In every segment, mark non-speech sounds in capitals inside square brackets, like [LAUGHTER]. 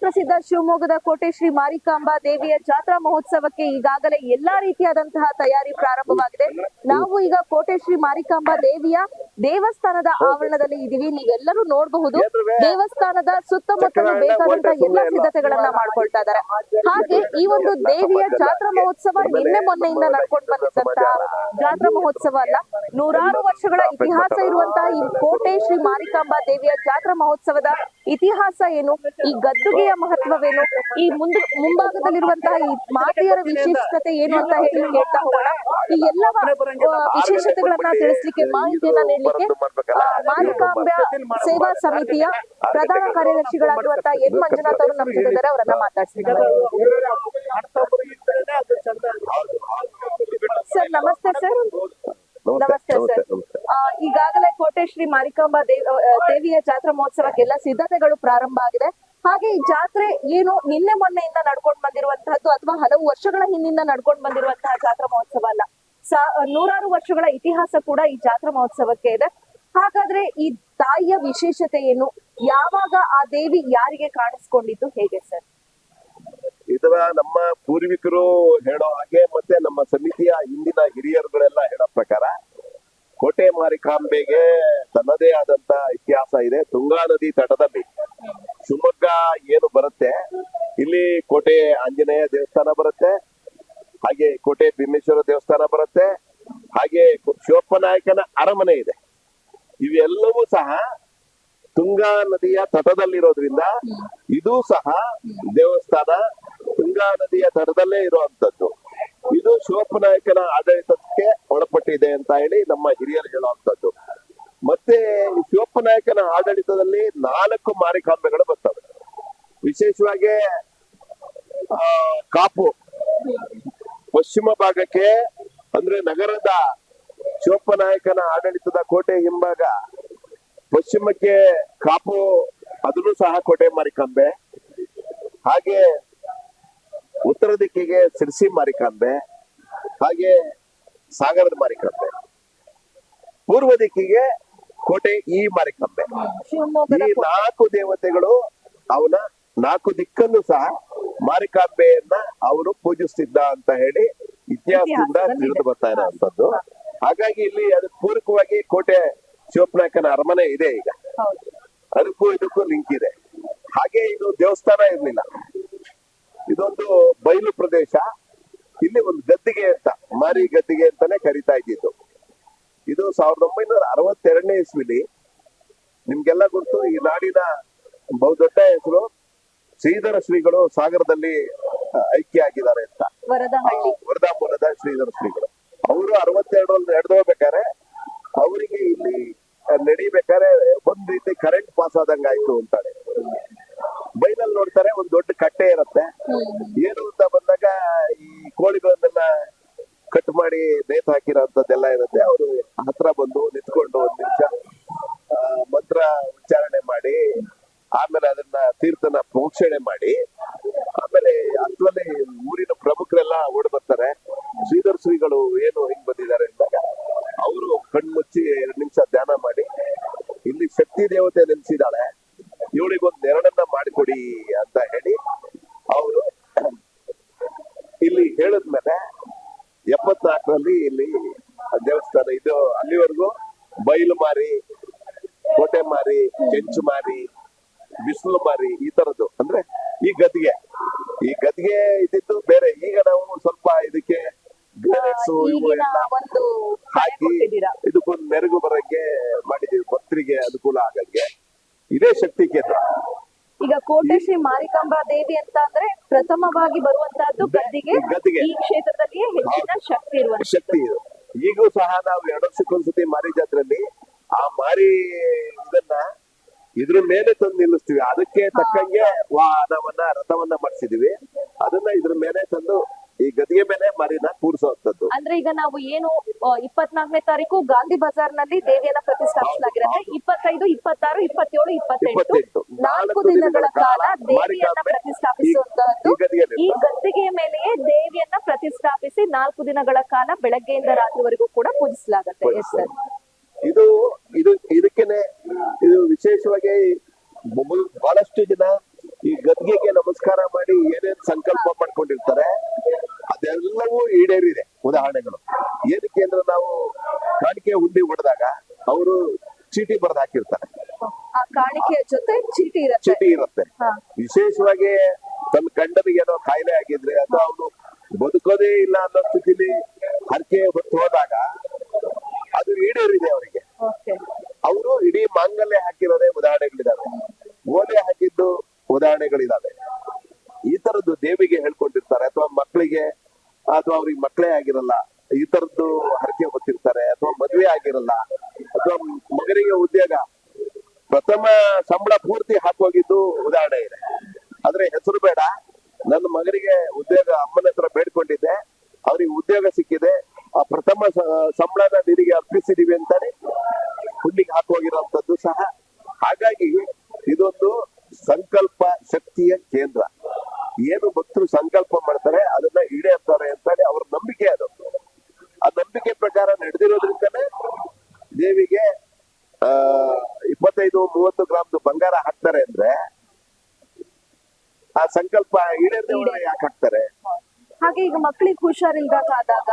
ಪ್ರಸಿದ್ಧ ಶಿವಮೊಗ್ಗದ ಕೋಟೆ ಶ್ರೀ ಮಾರಿಕಾಂಬಾ ದೇವಿಯ ಜಾತ್ರಾ ಮಹೋತ್ಸವಕ್ಕೆ ಈಗಾಗಲೇ ಎಲ್ಲಾ ರೀತಿಯಾದಂತಹ ತಯಾರಿ ಪ್ರಾರಂಭವಾಗಿದೆ. ನಾವು ಈಗ ಕೋಟೆ ಶ್ರೀ ಮಾರಿಕಾಂಬಾ ದೇವಿಯ ದೇವಸ್ಥಾನದ ಆವರಣದಲ್ಲಿ ಇದೀವಿ. ನೀವೆಲ್ಲರೂ ನೋಡಬಹುದು. ದೇವಸ್ಥಾನದ ಸುತ್ತಮುತ್ತಲೂ ಬೇಕಾದಂತಹ ಎಲ್ಲಾ ಸಿದ್ಧತೆಗಳನ್ನ ಮಾಡ್ಕೊಳ್ತಾ ಇದ್ದಾರೆ. ಹಾಗೆ ಈ ಒಂದು ದೇವಿಯ ಜಾತ್ರಾ ಮಹೋತ್ಸವ ನಿನ್ನೆ ಮೊನ್ನೆಯಿಂದ ನಡ್ಕೊಂಡು ಬಂದಿದ್ದಂತಹ ಜಾತ್ರಾ ಮಹೋತ್ಸವ ಅಲ್ಲ. ನೂರಾರು ವರ್ಷಗಳ ಇತಿಹಾಸ ಇರುವಂತಹ ಈ ಕೋಟೆ ಶ್ರೀ ಮಾರಿಕಾಂಬಾ ದೇವಿಯ ಜಾತ್ರಾ ಮಹೋತ್ಸವದ ಇತಿಹಾಸ ಏನು? ಈ ಗದ್ದುಗೆಯ ಮಹತ್ವವೇನು? ಈ ಮುಂದ ಮುಂಭಾಗದಲ್ಲಿರುವಂತಹ ಈ ಮಾತೆಯರ ವಿಶೇಷತೆ ಏನು ಅಂತ ಹೇಳಿ ಹೇಳ್ತಾ ಹೋಗೋಣ. ಈ ಎಲ್ಲ ವಿಶೇಷತೆಗಳನ್ನ ತಿಳಿಸ್ಲಿಕ್ಕೆ ಮಾಹಿತಿಯನ್ನ ನೀಡಲಿಕ್ಕೆ ಮಾಲಿಕಾಂಬ್ಯ ಸೇವಾ ಸಮಿತಿಯ ಪ್ರಧಾನ ಕಾರ್ಯದರ್ಶಿಗಳಾಗಿರುವಂತಹ ಎನ್. ಮಂಜುನಾಥ್ ಅವರು ನಮ್ಮ ಜೊತೆ ಇದ್ದಾರೆ ಅವರನ್ನ ಮಾತಾಡ್ಸಿದ್ದಾರೆ ಸರ್ ನಮಸ್ತೆ ಸರ್. ನಮಸ್ತೆ ಸರ್. ಈಗಾಗಲೇ ಕೋಟೆ ಶ್ರೀ ಮಾರಿಕಾಂಬಾ ದೇವ ದೇವಿಯ ಜಾತ್ರಾ ಮಹೋತ್ಸವಕ್ಕೆಲ್ಲ ಸಿದ್ಧತೆಗಳು ಪ್ರಾರಂಭ ಆಗಿದೆ. ಹಾಗೆ ಈ ಜಾತ್ರೆ ಏನು ನಿನ್ನೆ ಮೊನ್ನೆಯಿಂದ ನಡ್ಕೊಂಡು ಬಂದಿರುವಂತಹದ್ದು ಅಥವಾ ಹಲವು ವರ್ಷಗಳ ಹಿಂದಿಂದ ನಡ್ಕೊಂಡು ಬಂದಿರುವಂತಹ ಜಾತ್ರಾ ಮಹೋತ್ಸವ ಅಲ್ಲ. ಸಾ- ನೂರಾರು ವರ್ಷಗಳ ಇತಿಹಾಸ ಕೂಡ ಈ ಜಾತ್ರಾ ಮಹೋತ್ಸವಕ್ಕೆ ಇದೆ. ಹಾಗಾದ್ರೆ ಈ ತಾಯಿಯ ವಿಶೇಷತೆ ಏನು? ಯಾವಾಗ ಆ ದೇವಿ ಯಾರಿಗೆ ಕಾಣಿಸ್ಕೊಂಡಿದ್ದು? ಹೇಗೆ ಸರ್? ಇದರ ನಮ್ಮ ಪೂರ್ವಿಕರು ಹೇಳೋ ಹಾಗೆ ಮತ್ತೆ ನಮ್ಮ ಸಮಿತಿಯ ಹಿಂದಿನ ಹಿರಿಯರುಗಳೆಲ್ಲ ಹೇಳೋ ಪ್ರಕಾರ ಕೋಟೆ ಮಾರಿಕಾಂಬೆಗೆ ತನ್ನದೇ ಆದಂತ ಇತಿಹಾಸ ಇದೆ. ತುಂಗಾ ನದಿ ತಟದಲ್ಲಿ ಶಿವಮೊಗ್ಗ ಏನು ಬರುತ್ತೆ? ಇಲ್ಲಿ ಕೋಟೆ ಆಂಜನೇಯ ದೇವಸ್ಥಾನ ಬರುತ್ತೆ. ಹಾಗೆ ಕೋಟೆ ಭೀಮೇಶ್ವರ ದೇವಸ್ಥಾನ ಬರುತ್ತೆ. ಹಾಗೆ ಶಿವಪ್ಪನಾಯಕನ ಅರಮನೆ ಇದೆ. ಇವೆಲ್ಲವೂ ಸಹ ತುಂಗಾ ನದಿಯ ತಟದಲ್ಲಿರೋದ್ರಿಂದ ಇದು ಸಹ ದೇವಸ್ಥಾನ ತುಂಗಾ ನದಿಯ ತಟದಲ್ಲೇ ಇರುವಂತದ್ದು. ಇದು ಶಿವಪ್ಪನಾಯಕನ ಆಡಳಿತಕ್ಕೆ ಒಳಪಟ್ಟಿದೆ ಅಂತ ಹೇಳಿ ನಮ್ಮ ಹಿರಿಯರು ಹೇಳುವಂತದ್ದು ಮತ್ತೆ ಶಿವಪ್ಪನಾಯಕನ ಆಡಳಿತದಲ್ಲಿ ನಾಲ್ಕು ಮಾರಿಕಾಂಬೆಗಳು ಬರ್ತವೆ. ವಿಶೇಷವಾಗಿ, ಆ, ಕಾಪು. ಪಶ್ಚಿಮ ಭಾಗಕ್ಕೆ, ಅಂದ್ರೆ ನಗರದ ಶಿವಪ್ಪನಾಯಕನ ಆಡಳಿತದ ಕೋಟೆ ಹಿಂಭಾಗ, ಪಶ್ಚಿಮಕ್ಕೆ ಕಾಪು, ಅದನ್ನು ಸಹ ಕೋಟೆ ಮಾರಿಕಾಂಬೆ. ಹಾಗೆ ಉತ್ತರ ದಿಕ್ಕಿಗೆ ಸಿರ್ಸಿ ಮಾರಿಕಾಂಬೆ ಹಾಗೆ ಸಾಗರದ ಮಾರಿಕಾಂಬೆ. ಪೂರ್ವ ದಿಕ್ಕಿಗೆ ಕೋಟೆ ಈ ಮಾರಿಕಾಂಬೆ. ಈ ನಾಲ್ಕು ದೇವತೆಗಳು ಅವನ ನಾಲ್ಕು ದಿಕ್ಕನ್ನು ಸಹ ಮಾರಿಕಾಂಬೆಯನ್ನ ಅವರು ಪೂಜಿಸ್ತಿದ್ದ ಅಂತ ಹೇಳಿ ಇತಿಹಾಸದಿಂದ ತಿಳಿದು. ಬರ್ತಾ ಇರೋವಂಥದ್ದು. ಹಾಗಾಗಿ ಇಲ್ಲಿ ಅದಕ್ಕೆ ಪೂರಕವಾಗಿ ಕೋಟೆ ಶಿವಪ್ನಾಯಕನ ಅರಮನೆ ಇದೆ ಈಗ. ಅದಕ್ಕೂ ಇದಕ್ಕೂ ಲಿಂಕ್ ಇದೆ. ಹಾಗೆ ಇದು ದೇವಸ್ಥಾನ ಇರ್ಲಿಲ್ಲ. ಇದೊಂದು ಬಯಲು ಪ್ರದೇಶ. ಇಲ್ಲಿ ಒಂದು ಗದ್ದಿಗೆ ಅಂತ ಮಾರಿ ಗದ್ದಿಗೆ ಅಂತಾನೆ ಕರಿತಾ ಇದ್ದಿದ್ದು. ಇದು ಸಾವಿರದ ಒಂಬೈನೂರ ಅರವತ್ತೆರಡನೇ ಇಸ್ವಿಲಿ. ನಿಮ್ಗೆಲ್ಲ ಗೊತ್ತು ಈ ನಾಡಿನ ಬಹುದೊಡ್ಡ ಹೆಸರು ಶ್ರೀಧರ ಶ್ರೀಗಳು ಸಾಗರದಲ್ಲಿ ಐಕ್ಯ ಆಗಿದ್ದಾರೆ ಅಂತ. ವರದಹಳ್ಳಿ. ವರದಾ ಮೂಲದ ಶ್ರೀಧರ ಶ್ರೀಗಳು. ಅವರು ಅರವತ್ತೆರಡರಲ್ಲಿ ನಡೆದು ಹೋಗ್ಬೇಕಾರೆ ಅವರಿಗೆ ಇಲ್ಲಿ ನಡಿಬೇಕಾರೆ ಒಂದ್ ರೀತಿ ಕರೆಂಟ್ ಪಾಸ್ ಆದಂಗಾಯ್ತು ಅಂತಾಳೆ ಅಂತಾರೆ ಬೈಲಲ್ಲಿ ನೋಡ್ತಾರೆ ಒಂದ್ ದೊಡ್ಡ ಕಟ್ಟೆ ಇರುತ್ತೆ. ಏನು ಅಂತ ಬಂದಾಗ ಈ ಕೋಳಿಗಳನ್ನೆಲ್ಲ ಕಟ್ ಮಾಡಿ ನೇತ್ ಹಾಕಿರೋಂಥದ್ದೆಲ್ಲ ಇರುತ್ತೆ. ಅವರು ಹತ್ರ ಬಂದು ನಿಂತ್ಕೊಂಡು ಒಂದ್ ನಿಮಿಷ ಮಂತ್ರ ಉಚ್ಚಾರಣೆ ಮಾಡಿ ಆಮೇಲೆ ಅದನ್ನ ತೀರ್ಥನ ಪ್ರೋಕ್ಷಣೆ ಮಾಡಿ ಆಮೇಲೆ ಅಷ್ಟರಲ್ಲಿ ಊರಿನ ಪ್ರಮುಖರೆಲ್ಲ ಓಡ್ ಬರ್ತಾರೆ ಶ್ರೀಧರ್ ಶ್ರೀಗಳು ಏನು ಹಿಂಗ್ ಬಂದಿದ್ದಾರೆ ಅಂದಾಗ ಅವರು ಕಣ್ಮುಚ್ಚಿ ಎರಡು ನಿಮಿಷ ಧ್ಯಾನ ಮಾಡಿ ಇಲ್ಲಿ ಶಕ್ತಿ ದೇವತೆ ನೆನೆಸಿದಾಳೆ ಇವಳಿಗೊಂದ್ ನೆರಳನ್ನ ಮಾಡಿಕೊಡಿ ಅಂತ ಹೇಳಿ ಅವರು ಇಲ್ಲಿ ಹೇಳಿದ್ಮೇಲೆ ಎಪ್ಪತ್ನಾಲ್ಕರಲ್ಲಿ ಇಲ್ಲಿ ದೇವಸ್ಥಾನ ಇದು ಅಲ್ಲಿವರೆಗೂ ಬಯಲು ಮಾರಿ ಕೋಟೆ ಮಾರಿ ಕೆಂಚು ಮಾರಿ ಬಿಸಿಲು ಮಾರಿ ಈ ತರದ್ದು. ಅಂದ್ರೆ ಈ ಗದ್ಗೆ. ಈ ಗದ್ಗೆ ಇದ್ದಿದ್ದು ಬೇರೆ. ಈಗ ನಾವು ಸ್ವಲ್ಪ ಇದಕ್ಕೆ ಗ್ರಾನೈಟ್ಸ್ ಇವು ಎಲ್ಲ ಹಾಕಿ ಇದಕ್ಕೊಂದು ಮೆರುಗು ಬರಕ್ಕೆ ಮಾಡಿದೀವಿ ಭಕ್ತರಿಗೆ ಅನುಕೂಲ ಆಗಕ್ಕೆ. ಇದೇ ಶಕ್ತಿ ಕೇಂದ್ರ. ಕೋಟೆ ಶ್ರೀ ಮಾರಿಕಾಂಬಾ ದೇವಿ ಅಂತ ಅಂದ್ರೆ ಪ್ರಥಮವಾಗಿ ಬರುವಂತಹದ್ದು ಗದ್ದಿಗೆ. ಈ ಕ್ಷೇತ್ರದಲ್ಲಿ ಹೆಚ್ಚಿನ ಶಕ್ತಿ ಇರುವ ಶಕ್ತಿ ಇದು. ಈಗೂ ಸಹ ನಾವು ಎರಡು ವರ್ಷಕ್ಕೊಂದ್ಸತಿ ಮಾರಿ ಜಾತ್ರೆಯಲ್ಲಿ ಆ ಮಾರಿ ಇದನ್ನ ಇದ್ರ ಮೇಲೆ ತಂದು ನಿಲ್ಲಿಸ್ತೀವಿ. ಅದಕ್ಕೆ ತಕ್ಕಂಗೆ ವಾಹನವನ್ನ ರಥವನ್ನ ಮಾಡಿಸಿದೀವಿ. ಅದನ್ನ ಇದ್ರ ಮೇಲೆ ತಂದು ಈ ಗದಿಗೆ ಮೇಲೆ ಮರಿನ ಕೂರಿಸುವಂತದ್ದು ಅಂದ್ರೆ ಈಗ ನಾವು ಏನು ಇಪ್ಪತ್ನಾಲ್ಕನೇ ತಾರೀಕು ಗಾಂಧಿ ಬಜಾರ್ನಲ್ಲಿ ದೇವಿಯನ್ನ ಪ್ರತಿಷ್ಠಾಪಿಸಲಾಗಿರುತ್ತೆ. ಇಪ್ಪತ್ತೈದು ಇಪ್ಪತ್ತಾರು ಇಪ್ಪತ್ತೇಳು ಇಪ್ಪತ್ತೆಂಟು. ನಾಲ್ಕು ದಿನಗಳ ಕಾಲ ದೇವಿಯನ್ನ ಪ್ರತಿಷ್ಠಾಪಿಸುವಂತಹದ್ದು. ಈ ಗದ್ದಿಗೆಯ ಮೇಲೆಯೇ ದೇವಿಯನ್ನ ಪ್ರತಿಷ್ಠಾಪಿಸಿ ನಾಲ್ಕು ದಿನಗಳ ಕಾಲ ಬೆಳಗ್ಗೆಯಿಂದ ರಾತ್ರಿವರೆಗೂ ಕೂಡ ಪೂಜಿಸಲಾಗುತ್ತೆ. ಎಸ್ ಸರ್ ಇದು ಇದು ಇದಕ್ಕೆ ಇದು ವಿಶೇಷವಾಗಿ ಬಹಳಷ್ಟು ಜನ ಈ ಗದ್ಗೆಗೆ ನಮಸ್ಕಾರ ಮಾಡಿ ಏನೇನ್ ಸಂಕಲ್ಪ ಮಾಡ್ಕೊಂಡಿರ್ತಾರೆ ಅದೆಲ್ಲವೂ ಈಡೇರಿದೆ. ಉದಾಹರಣೆಗಳು ಏನಕ್ಕೆ ಅಂದ್ರೆ ನಾವು ಕಾಣಿಕೆ ಹುಂಡಿ ಹೊಡೆದಾಗ ಅವರು ಚೀಟಿ ಬರೆದು ಹಾಕಿರ್ತಾರೆ. ಜೊತೆ ಚೀಟಿ ಇರತ್ತೆ. ಚೀಟಿ ಇರುತ್ತೆ. ವಿಶೇಷವಾಗಿ ತನ್ನ ಗಂಡನಿಗೆ ಏನೋ ಕಾಯಿಲೆ ಆಗಿದ್ರೆ ಅಥವಾ ಅವನು ಬದುಕೋದೇ ಇಲ್ಲ ಅನ್ನೋ ಸ್ಥಿತಿಲಿ ಹರಕೆ ಹೊತ್ತು ಹೋದಾಗ ಅದು ಈಡೇರಿದೆ ಅವರಿಗೆ ಓಕೆ ಅವರು ಇಡೀ ಮಾಂಗಲ್ಯ ಹಾಕಿರೋದೇ ಉದಾಹರಣೆಗಳಿದಾವೆ ಓಲೆ ಹಾಕಿದ್ದು ಉದಾಹರಣೆಗಳಿದಾವೆ ಈ ತರದ್ದು ದೇವಿಗೆ ಹೇಳ್ಕೊಂಡಿರ್ತಾರೆ ಅಥವಾ ಮಕ್ಕಳಿಗೆ ಅಥವಾ ಅವ್ರಿಗೆ ಮಕ್ಕಳೇ ಆಗಿರಲ್ಲ ಈ ತರದ್ದು ಹರಕೆ ಹೊತ್ತಿರ್ತಾರೆ ಅಥವಾ ಮದುವೆ ಆಗಿರಲ್ಲ ಅಥವಾ ಮಗನಿಗೆ ಉದ್ಯೋಗ ಪ್ರಥಮ ಸಂಬಳ ಪೂರ್ತಿ ಹಾಕೋಗಿದ್ದು ಉದಾಹರಣೆ ಇದೆ ಆದ್ರೆ ಹೆಸರು ಬೇಡ ನನ್ನ ಮಗನಿಗೆ ಉದ್ಯೋಗ ಅಮ್ಮನ ಹತ್ರ ಬೇಡ್ಕೊಂಡಿದ್ದೆ ಅವ್ರಿಗೆ ಉದ್ಯೋಗ ಸಿಕ್ಕಿದೆ ಆ ಪ್ರಥಮ ಸ- ಸಂಬಳನ ನಿನಗೆ ಅರ್ಪಿಸಿದೀವಿ ಅಂತಾನೆ ಹುಲ್ಲಿಗೆ ಹಾಕೋಗಿರೋಂಥದ್ದು ಸಹ ಹಾಗಾಗಿ ಇದೊಂದು ಸಂಕಲ್ಪ ಶಕ್ತಿಯ ಕೇಂದ್ರ ಏನು ಭಕ್ತರು ಸಂಕಲ್ಪ ಮಾಡ್ತಾರೆ ಅದನ್ನ ಈಡೇರ್ತಾರೆ ಅಂತಾನೆ ಅವ್ರ ನಂಬಿಕೆ ಅದು ಆ ನಂಬಿಕೆ ಪ್ರಕಾರ ನಡೆದಿರೋದ್ರಿಂದನೇ ದೇವಿಗೆ ಆ ಇಪ್ಪತ್ತೈದು ಮೂವತ್ತು ಗ್ರಾಮ್ದು ಬಂಗಾರ ಹಾಕ್ತಾರೆ ಅಂದ್ರೆ ಆ ಸಂಕಲ್ಪ ಈಡೇರಿದವರು ಯಾಕೆ ಹಾಕ್ತಾರೆ? ಹಾಗೆ ಈಗ ಮಕ್ಕಳಿಗೆ ಹುಷಾರಿಲ್ದಾಗ ಆದಾಗ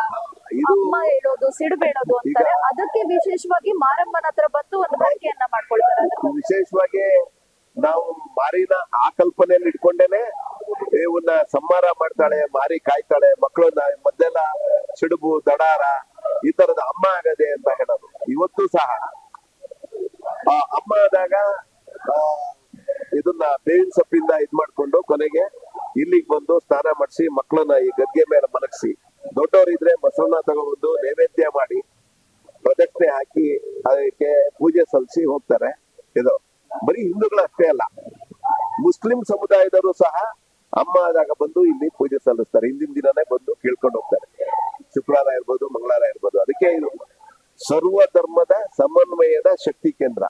ಅಮ್ಮ ಹೇಳೋದು ಸಿಡು ಬೇಡೋದು ಅಂತಾರೆ. ಅದಕ್ಕೆ ವಿಶೇಷವಾಗಿ ಮಾರಮ್ಮನ ಹತ್ರ ಬಂದು ಒಂದು ಬಳಕೆಯನ್ನ ಮಾಡ್ಕೊಳ್ತಾರೆ. ವಿಶೇಷವಾಗಿ ನಾವು ಮಾರಿನ ಆ ಕಲ್ಪನೆಯಲ್ಲಿ ಇಟ್ಕೊಂಡೇನೆ ಇವನ್ನ ಸಂಹಾರ ಮಾಡ್ತಾಳೆ ಮಾರಿ ಕಾಯ್ತಾಳೆ ಮಕ್ಕಳನ್ನ ಮೊದಲೆಲ್ಲ ಸಿಡುಬು ದಡಾರ ಈ ತರದ ಅಮ್ಮ ಆಗದೆ ಅಂತ ಹೇಳೋದು ಇವತ್ತು ಸಹ ಆ ಅಮ್ಮ ಆದಾಗ ಆ, ಇದನ್ನ ಬೇವಿನ ಸೊಪ್ಪಿಂದ ಇದ್ ಮಾಡ್ಕೊಂಡು ಕೊನೆಗೆ ಇಲ್ಲಿಗೆ ಬಂದು ಮಾಡಿಸಿ ಮಕ್ಕಳನ್ನ ಈ ಗದ್ದೆ ಮೇಲೆ ಮಲಗಿಸಿ ದೊಡ್ಡವರಿದ್ರೆ ಮೊಸರನ್ನ ತಗೊಬಂದು ನೈವೇದ್ಯ ಮಾಡಿ ಪ್ರದಕ್ಷಿಣೆ ಹಾಕಿ ಅದಕ್ಕೆ ಪೂಜೆ ಸಲ್ಲಿಸಿ ಹೋಗ್ತಾರೆ. ಇದು ಬರೀ ಹಿಂದೂಗಳು ಅಷ್ಟೇ ಅಲ್ಲ ಮುಸ್ಲಿಂ ಸಮುದಾಯದವರು ಸಹ ಅಮ್ಮ ಆದಾಗ ಬಂದು ಇಲ್ಲಿ ಪೂಜೆ ಸಲ್ಲಿಸ್ತಾರೆ. ಹಿಂದಿನ ದಿನನೇ ಬಂದು ಕೇಳ್ಕೊಂಡು ಹೋಗ್ತಾರೆ. ಶುಕ್ರವಾರ ಇರ್ಬೋದು ಮಂಗಳವಾರ ಇರ್ಬೋದು ಅದಕ್ಕೆ ಇದು ಸರ್ವ ಧರ್ಮದ ಸಮನ್ವಯದ ಶಕ್ತಿ ಕೇಂದ್ರ.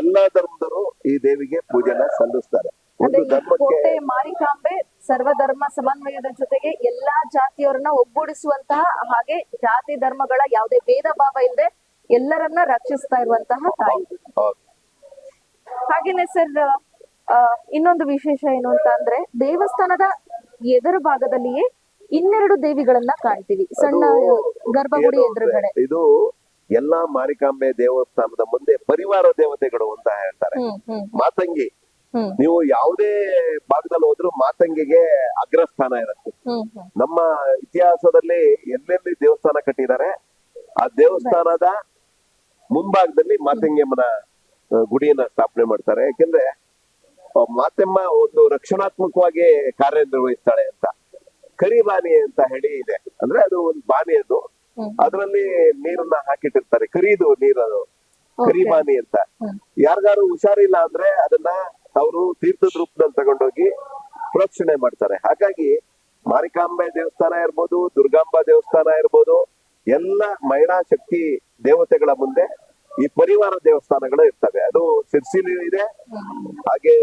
ಎಲ್ಲಾ ಧರ್ಮದವರು ಈ ದೇವಿಗೆ ಪೂಜೆನ ಸಲ್ಲಿಸ್ತಾರೆ. ಅಂದ್ರೆ ಕೋಟೆ ಮಾರಿಕಾಂಬೆ ಸರ್ವಧರ್ಮ ಸಮನ್ವಯದ ಜೊತೆಗೆ ಎಲ್ಲಾ ಜಾತಿಯವರನ್ನ ಒಗ್ಗೂಡಿಸುವಂತಹ ಹಾಗೆ ಜಾತಿ ಧರ್ಮಗಳ ಯಾವುದೇ ಭೇದ ಭಾವ ಇಲ್ಲದೆ ಎಲ್ಲರನ್ನ ರಕ್ಷಿಸ್ತಾ ಇರುವಂತಹ ತಾಯಿ. ಹಾಗೇನೆ ಸರ್ ಇನ್ನೊಂದು ವಿಶೇಷ ಏನು ಅಂತ ಅಂದ್ರೆ ದೇವಸ್ಥಾನದ ಎದುರು ಭಾಗದಲ್ಲಿಯೇ ಇನ್ನೆರಡು ದೇವಿಗಳನ್ನ ಕಾಣ್ತೀವಿ. ಸಣ್ಣ ಗರ್ಭಗುಡಿ ಎದುರುಗಡೆ. ಇದು ಎಲ್ಲಾ ಮಾರಿಕಾಂಬೆ ದೇವಸ್ಥಾನದ ಮುಂದೆ ಪರಿವಾರ ದೇವತೆಗಳು ಅಂತ ಹೇಳ್ತಾರೆ. ಮಾತಂಗಿ ನೀವು ಯಾವುದೇ ಭಾಗದಲ್ಲಿ ಹೋದ್ರು ಮಾತಂಗಿಗೆ ಅಗ್ರಸ್ಥಾನ ಇರುತ್ತೆ. ನಮ್ಮ ಇತಿಹಾಸದಲ್ಲಿ ಎಲ್ಲೆಲ್ಲಿ ದೇವಸ್ಥಾನ ಕಟ್ಟಿದ್ದಾರೆ ಆ ದೇವಸ್ಥಾನದ ಮುಂಭಾಗದಲ್ಲಿ ಮಾತಂಗಿಯಮ್ಮನ ಗುಡಿಯನ್ನ ಸ್ಥಾಪನೆ ಮಾಡ್ತಾರೆ. ಯಾಕೆಂದ್ರೆ ಮಾತೆಮ್ಮ ಒಂದು ರಕ್ಷಣಾತ್ಮಕವಾಗಿ ಕಾರ್ಯನಿರ್ವಹಿಸ್ತಾಳೆ ಅಂತ. ಕರಿಬಾನಿ ಅಂತ ಹೇಳಿ ಇದೆ. ಅಂದ್ರೆ ಅದು ಒಂದು ಬಾನಿ ಅದು. ಅದರಲ್ಲಿ ನೀರನ್ನ ಹಾಕಿಟ್ಟಿರ್ತಾರೆ. ಕರಿದು ನೀರದು. ಕರಿಬಾನಿ ಅಂತ. ಯಾರಿಗಾರು ಹುಷಾರಿಲ್ಲ ಅಂದ್ರೆ ಅದನ್ನ ಅವರು ತೀರ್ಥದ ರೂಪದಲ್ಲಿ ತಗೊಂಡೋಗಿ ಪ್ರೋಕ್ಷಣೆ ಮಾಡ್ತಾರೆ. ಹಾಗಾಗಿ ಮಾರಿಕಾಂಬೆ ದೇವಸ್ಥಾನ ಇರ್ಬೋದು ದುರ್ಗಾಂಬ ದೇವಸ್ಥಾನ ಇರ್ಬೋದು ಎಲ್ಲ ಮಹಿಳಾ ಶಕ್ತಿ ದೇವತೆಗಳ ಮುಂದೆ ಈ ಪರಿವಾರ ದೇವಸ್ಥಾನಗಳು ಇರ್ತವೆ. ಅದು ಸಿರ್ಸಿಲಿ ಇದೆ ಹಾಗೆ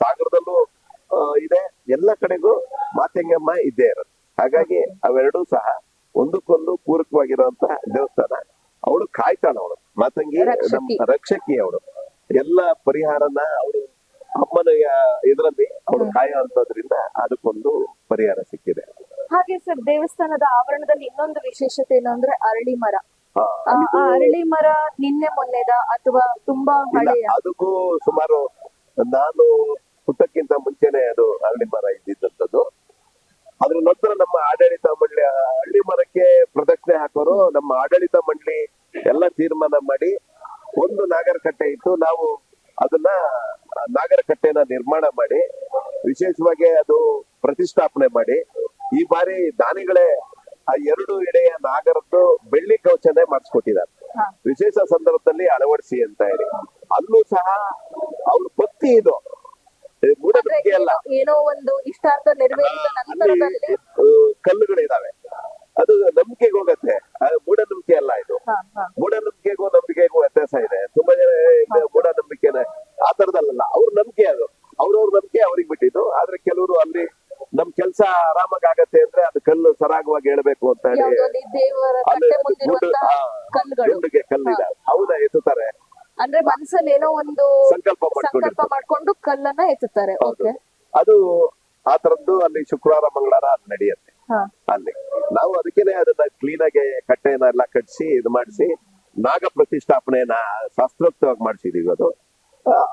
ಸಾಗರದಲ್ಲೂ ಇದೆ. ಎಲ್ಲ ಕಡೆಗೂ ಮಾತೆಂಗಮ್ಮ ಇದ್ದೇ ಇರುತ್ತೆ. ಹಾಗಾಗಿ ಅವೆರಡೂ ಸಹ ಒಂದಕ್ಕೊಂದು ಪೂರಕವಾಗಿರುವಂತಹ ದೇವಸ್ಥಾನ. ಅವಳು ಕಾಯ್ತಾಳ ಅವಳು. ಮಾತಂಗಿ ರಕ್ಷಕಿ ಅವಳು. ಎಲ್ಲ ಪರಿಹಾರನ ಅವರು ಅಮ್ಮನ ಇದರಲ್ಲಿ ಅವರು ಕಾಯುವಂತದ್ರಿಂದ ಅದಕ್ಕೊಂದು ಪರಿಹಾರ ಸಿಕ್ಕಿದೆ. ಹಾಗೆ ಸರ್ ದೇವಸ್ಥಾನದ ಆವರಣದಲ್ಲಿ ಇನ್ನೊಂದು ವಿಶೇಷತೆ ಏನು ಅಂದ್ರೆ ಅರಳಿ ಮರ. ಅರಳಿ ಮರ ನಿನ್ನೆ ಮೊನ್ನೆದ ಅಥವಾ ತುಂಬಾ ಹಳೆಯ? ಅದಕ್ಕೂ ಸುಮಾರು ನಾನು ಹುಟ್ಟಕ್ಕಿಂತ ಮುಂಚೆನೆ ಅದು ಅರಳಿ ಮರ ಇದ್ದಿದ್ದಂಥದ್ದು. ಅದ್ರ ನಂತರ ನಮ್ಮ ಆಡಳಿತ ಮಂಡಳಿ ಹಳ್ಳಿ ಮರಕ್ಕೆ ಪ್ರದಕ್ಷಿಣೆ ಹಾಕೋರು ನಮ್ಮ ಆಡಳಿತ ಮಂಡಳಿ ಎಲ್ಲ ತೀರ್ಮಾನ ಮಾಡಿ ಒಂದು ನಾಗರಕಟ್ಟೆ ಇತ್ತು ನಾವು ಅದನ್ನ ನಾಗರಕಟ್ಟೆನ ನಿರ್ಮಾಣ ಮಾಡಿ ವಿಶೇಷವಾಗಿ ಅದು ಪ್ರತಿಷ್ಠಾಪನೆ ಮಾಡಿ ಈ ಬಾರಿ ದಾನಿಗಳೇ ಆ ಎರಡು ಎಡೆಯ ನಾಗರದ್ದು ಬೆಳ್ಳಿ ಕವಚನೆ ಮಾಡಿಸ್ಕೊಟ್ಟಿದ್ದಾರೆ. ವಿಶೇಷ ಸಂದರ್ಭದಲ್ಲಿ ಅಳವಡಿಸಿ ಅಂತ ಹೇಳಿ. ಅಲ್ಲೂ ಸಹ ಅವ್ರ ಭಕ್ತಿ ಇದು. ಮೂಢನಂಬಿಕೆ ಅಲ್ಲ. ಏನೋ- ಒಂದು ಇಷ್ಟಾರ್ಥ ನೆರವೇರಿದ ನಂತರದಲ್ಲಿ ಕಲ್ಲುಗಳಿದಾವೆ ಅದು ನಂಬಿಕೆಗೆ ಹೋಗತ್ತೆ. ಮೂಢನಂಬಿಕೆ ಅಲ್ಲ ಇದು. ಮೂಢನಂಬಿಕೆಗೂ ನಂಬಿಕೆಗೂ ವ್ಯತ್ಯಾಸ ಇದೆ. ತುಂಬಾ ಜನ ಮೂಢನಂಬಿಕೆನ ಆ ತರದಲ್ಲ ಅವ್ರ ನಂಬಿಕೆ ಅದು ಅವ್ರವ್ರ ಅವ್ರಿಗೆ ಆದ್ರೆ ಕೆಲವರು ಅಲ್ಲಿ ನಮ್ ಕೆಲ್ಸ ಆರಾಮಾಗಿ ಆಗತ್ತೆ ಅಂದ್ರೆ ಅದು ಕಲ್ಲು ಸರಾಗವಾಗಿ ಹೇಳ್ಬೇಕು ಅಂತ ಹೇಳಿ. ಗುಂಡಿಗೆ ಕಲ್ಲಿದೆ. ಹೌದಾ ಎತ್ತುತ್ತಾರೆ? ಅಂದ್ರೆ ಮನ್ಸಲ್ಲಿ ಏನೋ ಒಂದು ಸಂಕಲ್ಪ ಸಂಕಲ್ಪ ಮಾಡ್ಕೊಂಡು ಕಲ್ಲನ್ನ ಎತ್ತುತ್ತಾರೆ. ಅದು ಆ ತರದ್ದು ಅಲ್ಲಿ ಶುಕ್ರವಾರ ಮಂಗಳವಾರ ಅದು ನಡೆಯುತ್ತೆ. ಅಲ್ಲಿ ನಾವು ಅದಕ್ಕೇನೆ ಅದನ್ನ ಕ್ಲೀನ್ ಆಗಿ ಕಟ್ಟೆನ ಎಲ್ಲ ಕಟ್ಸಿ ಇದು ಮಾಡಿಸಿ ನಾಗ ಪ್ರತಿಷ್ಠಾಪನೆಯನ್ನ ಶಾಸ್ತ್ರೋಕ್ತವಾಗಿ ಮಾಡಿಸಿದೀವಿ ಅದು.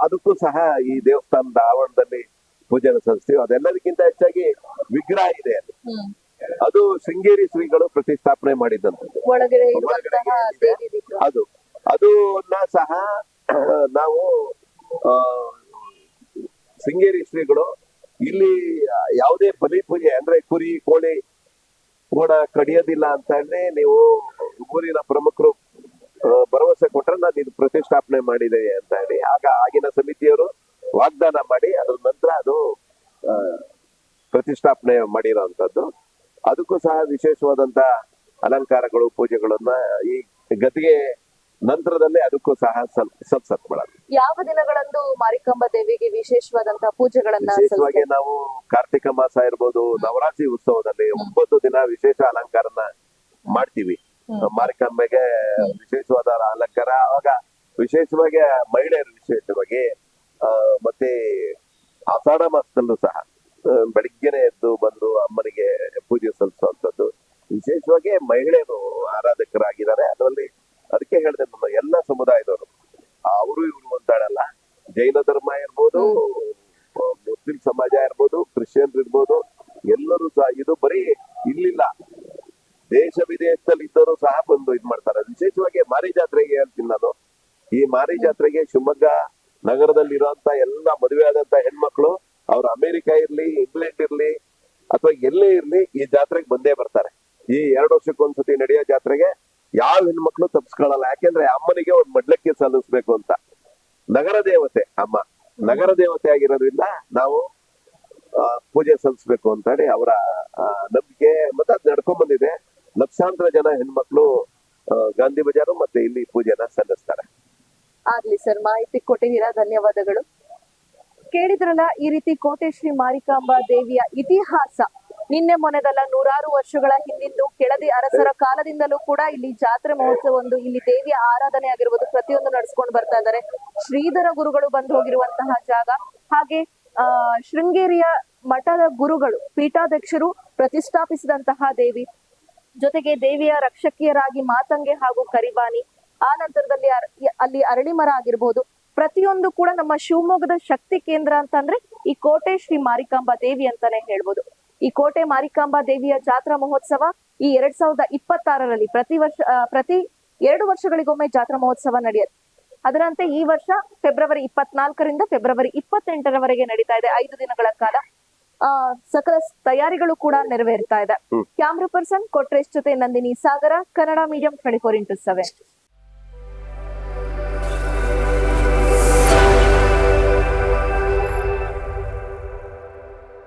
ಅದಕ್ಕೂ ಸಹ ಈ ದೇವಸ್ಥಾನದ ಆವರಣದಲ್ಲಿ ಪೂಜೆನ ಸಲ್ಲಿಸ್ತೀವಿ ಅದೆಲ್ಲದಕ್ಕಿಂತ ಹೆಚ್ಚಾಗಿ ವಿಗ್ರಹ ಇದೆ ಅಲ್ಲಿ. ಅದು ಶೃಂಗೇರಿ ಶ್ರೀಗಳು ಪ್ರತಿಷ್ಠಾಪನೆ ಮಾಡಿದ್ದಂತ ಅದು ಅದನ್ನ ಸಹ [CLEARS THROAT] ನಾವು ಆ, ಶೃಂಗೇರಿ ಶ್ರೀಗಳು ಇಲ್ಲಿ ಯಾವುದೇ ಬಲಿ ಪೂಜೆ ಅಂದ್ರೆ ಕುರಿ ಕೋಳಿ ಕೂಡ ಕಡಿಯೋದಿಲ್ಲ ಅಂತ ಹೇಳಿ ನೀವು ಊರಿನ ಪ್ರಮುಖರು ಭರವಸೆ ಕೊಟ್ರೆ ನಾನು ಇದು ಪ್ರತಿಷ್ಠಾಪನೆ ಮಾಡಿದೆ ಅಂತ ಹೇಳಿ. ಆಗ ಆಗಿನ ಸಮಿತಿಯವರು ವಾಗ್ದಾನ ಮಾಡಿ ಅದ್ರ ನಂತರ ಅದು ಪ್ರತಿಷ್ಠಾಪನೆ ಮಾಡಿರೋಂಥದ್ದು ಅದಕ್ಕೂ ಸಹ ವಿಶೇಷವಾದಂತ ಅಲಂಕಾರಗಳು ಪೂಜೆಗಳನ್ನ ಈ ಗದ್ದಿಗೆ ನಂತರದಲ್ಲೇ ಅದಕ್ಕೂ ಸಹ ಸಲ್ ಸಲ್ಸತ್ ಮಾಡ ಯಾವ ದಿನಗಳಂದು ಮಾರಿಕಾಂಬಾ ದೇವಿಗೆ ವಿಶೇಷವಾದಂತಹ ಪೂಜೆಗಳನ್ನ ವಿಶೇಷವಾಗಿ ನಾವು ಕಾರ್ತಿಕ ಮಾಸ ಇರ್ಬೋದು ನವರಾತ್ರಿ ಉತ್ಸವದಲ್ಲಿ ಒಂಬತ್ತು ದಿನ ವಿಶೇಷ ಅಲಂಕಾರನ ಮಾಡ್ತೀವಿ. ಮಾರಿಕಾಂಬೆಗೆ ವಿಶೇಷವಾದ ಅಲಂಕಾರ ಅವಾಗ ವಿಶೇಷವಾಗಿ ಮಹಿಳೆಯರು ವಿಶೇಷವಾಗಿ ಮತ್ತೆ ಆಷಾಢ ಮಾಸದಲ್ಲೂ ಸಹ ಬೆಳಿಗ್ಗೆನೆ ಎದ್ದು ಬಂದು ಅಮ್ಮನಿಗೆ ಪೂಜೆ ಸಲ್ಲಿಸುವಂಥದ್ದು. ವಿಶೇಷವಾಗಿ ಮಹಿಳೆಯರು ಆರಾಧಕರಾಗಿದ್ದಾರೆ. ಅದರಲ್ಲಿ ಅದಕ್ಕೆ ಹೇಳಿದೆ ನಮ್ಮ ಎಲ್ಲ ಸಮುದಾಯದವರು. ಅವರು ಇವರು ಅಂತಾಳಲ್ಲ ಜೈನ ಧರ್ಮ ಇರ್ಬೋದು ಮುಸ್ಲಿಂ ಸಮಾಜ ಇರ್ಬೋದು ಕ್ರಿಶ್ಚಿಯನ್ ಇರ್ಬೋದು ಎಲ್ಲರೂ ಸಹ ಇದು ಬರೀ ಇಲ್ಲಿಲ್ಲ. ದೇಶ ವಿದೇಶದಲ್ಲಿ ಇದ್ದವರು ಸಹ ಬಂದು ಇದ್ ಮಾಡ್ತಾರೆ ವಿಶೇಷವಾಗಿ ಮಾರಿ ಜಾತ್ರೆಗೆ ಹೇಳ್ತೀನಿ ನಾನು. ಈ ಮಾರಿ ಜಾತ್ರೆಗೆ ಶಿವಮೊಗ್ಗ ನಗರದಲ್ಲಿ ಇರುವಂತ ಎಲ್ಲ ಮದುವೆ ಆದಂತ ಹೆಣ್ಮಕ್ಳು ಅವ್ರ ಅಮೆರಿಕ ಇರ್ಲಿ, ಇಂಗ್ಲೆಂಡ್ ಇರ್ಲಿ ಅಥವಾ ಎಲ್ಲೇ ಇರ್ಲಿ ಈ ಜಾತ್ರೆಗೆ ಬಂದೇ ಬರ್ತಾರೆ. ಈ ಎರಡು ವರ್ಷಕ್ಕೊಂದ್ಸತಿ ನಡೆಯೋ ಜಾತ್ರೆಗೆ ಯಾವ ಹೆಣ್ಮಕ್ಳು ತಪ್ಪಿಸ್ಕೊಳ್ಳಲ್ಲ ಯಾಕೆಂದ್ರೆ ಅಮ್ಮನಿಗೆ ಒಂದ್ ಮಡ್ಲಕ್ಕೆ ಸಲ್ಲಿಸ್ಬೇಕು ಅಂತ. ನಗರ ದೇವತೆ, ಅಮ್ಮ. ನಗರ ದೇವತೆ ಆಗಿರೋದ್ರಿಂದ ನಾವು ಪೂಜೆ ಸಲ್ಲಿಸ್ಬೇಕು ಅಂತ ಹೇಳಿ ಅವರ ನಂಬಿಕೆ ಮತ್ತೆ ಅದ್ ನಡ್ಕೊಂಡ್ ಬಂದಿದೆ ಲಕ್ಷಾಂತರ ಜನ ಹೆಣ್ಮಕ್ಳು ಗಾಂಧಿ ಬಜಾರು ಮತ್ತೆ ಇಲ್ಲಿ ಪೂಜೆನ ಸಲ್ಲಿಸ್ತಾರೆ. ಆಗ್ಲಿ ಸರ್, ಮಾಹಿತಿ ಕೊಟ್ಟಿದ್ದೀರಾ? ಧನ್ಯವಾದಗಳು. ಕೇಳಿದ್ರಲ್ಲ, ಈ ರೀತಿ ಕೋಟೆ ಶ್ರೀ ಮಾರಿಕಾಂಬಾ ದೇವಿಯ ಇತಿಹಾಸ ನಿನ್ನೆ ಮೊನೆದಲ್ಲ ನೂರಾರು ವರ್ಷಗಳ ಹಿಂದಿಂದು, ಕೆಳದಿ ಅರಸರ ಕಾಲದಿಂದಲೂ ಕೂಡ ಇಲ್ಲಿ ಜಾತ್ರೆ ಮಹೋತ್ಸವ ಒಂದು ಇಲ್ಲಿ ದೇವಿಯ ಆರಾಧನೆ ಆಗಿರ್ಬೋದು, ಪ್ರತಿಯೊಂದು ನಡ್ಸ್ಕೊಂಡು ಬರ್ತಾ ಇದ್ದಾರೆ. ಶ್ರೀಧರ ಗುರುಗಳು ಬಂದು ಹೋಗಿರುವಂತಹ ಜಾಗ. ಹಾಗೆ, ಆ, ಶೃಂಗೇರಿಯ ಮಠದ ಗುರುಗಳು, ಪೀಠಾಧ್ಯಕ್ಷರು ಪ್ರತಿಷ್ಠಾಪಿಸಿದಂತಹ ದೇವಿ. ಜೊತೆಗೆ ದೇವಿಯ ರಕ್ಷಕಿಯರಾಗಿ ಮಾತಂಗೆ ಹಾಗೂ ಕರಿಬಾನಿ. ಆ ನಂತರದಲ್ಲಿ ಅಲ್ಲಿ ಅರಳಿ ಮರ ಆಗಿರ್ಬಹುದು ಪ್ರತಿಯೊಂದು ಕೂಡ ನಮ್ಮ ಶಿವಮೊಗ್ಗದ ಶಕ್ತಿ ಕೇಂದ್ರ ಅಂತಂದ್ರೆ ಈ ಕೋಟೆ ಶ್ರೀ ಮಾರಿಕಾಂಬಾ ದೇವಿ ಅಂತಾನೆ ಹೇಳ್ಬೋದು. ಈ ಕೋಟೆ ಮಾರಿಕಾಂಬಾ ದೇವಿಯ ಜಾತ್ರಾ ಮಹೋತ್ಸವ ಈ ಎರಡ್ ಸಾವಿರದ ಇಪ್ಪತ್ತಾರರಲ್ಲಿ ಪ್ರತಿ ವರ್ಷ ಪ್ರತಿ ಎರಡು ವರ್ಷಗಳಿಗೊಮ್ಮೆ ಜಾತ್ರಾ ಮಹೋತ್ಸವ ನಡೆಯುತ್ತೆ ಅದರಂತೆ ಈ ವರ್ಷ ಫೆಬ್ರವರಿ ಇಪ್ಪತ್ನಾಲ್ಕರಿಂದ ಫೆಬ್ರವರಿ ಇಪ್ಪತ್ತೆಂಟರವರೆಗೆ ನಡೀತಾ ಇದೆ. ಐದು ದಿನಗಳ ಕಾಲ ಆ ಸಕಲ ತಯಾರಿಗಳು ಕೂಡ ನೆರವೇರ್ತಾ ಇದೆ. ಕ್ಯಾಮ್ರಾ ಪರ್ಸನ್ ಕೊಟ್ರೇಶ್ ಜೊತೆ Nandini Sagar Kannada medium twenty four into seven.